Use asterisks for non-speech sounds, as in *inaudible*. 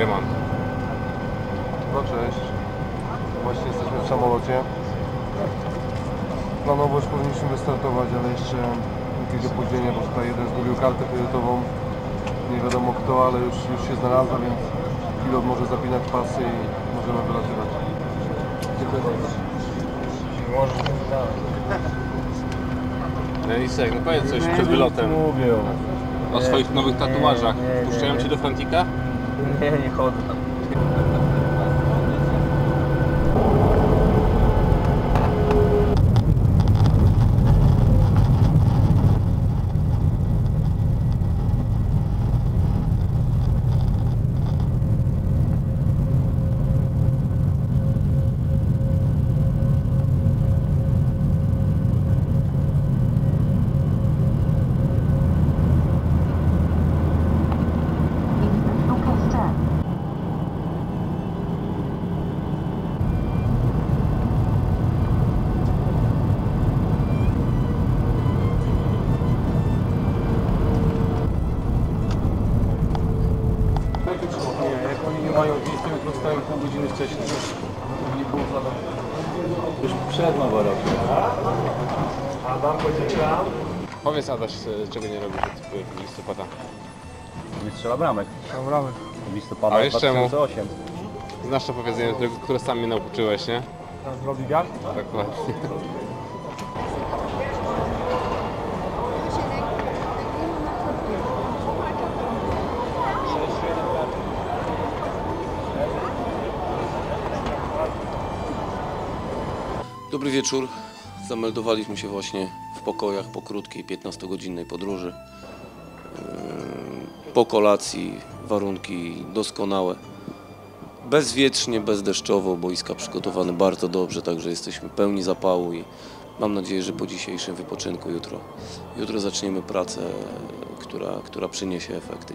Nagrywam. No cześć. Właśnie jesteśmy w samolocie. Planowo już powinniśmy wystartować, ale jeszcze jakieś opóźnienie, bo tutaj jeden zgubił kartę kredytową. Nie wiadomo kto, ale już, już się znalazła, więc pilot może zapinać pasy i możemy wylatywać. Dziękuję bardzo. No Lisek, no powiedz coś przed wylotem Mówię. o swoich nowych tatuażach. nie, nie, Puszczają nie. cię do Frantika? Nie, nie chodzę. Oni nie mają miejsca, to stają pół godziny wcześniej. Nie było zadane. Już przed noworokiem. Powiedz Adaś, e, czego nie robisz od listopada. Nie strzela bramek. Bramy. Listopada A jeszcze mu? 2008. Znasz to powiedzenie, które sam mnie nauczyłeś, nie? Tam zrobi gard? Dokładnie. *laughs* Dobry wieczór. Zameldowaliśmy się właśnie w pokojach po krótkiej 15-godzinnej podróży. Yy, Po kolacji warunki doskonałe. Bezwietrznie, bezdeszczowo, boiska przygotowane bardzo dobrze, także jesteśmy pełni zapału i mam nadzieję, że po dzisiejszym wypoczynku jutro, jutro zaczniemy pracę, która, która przyniesie efekty.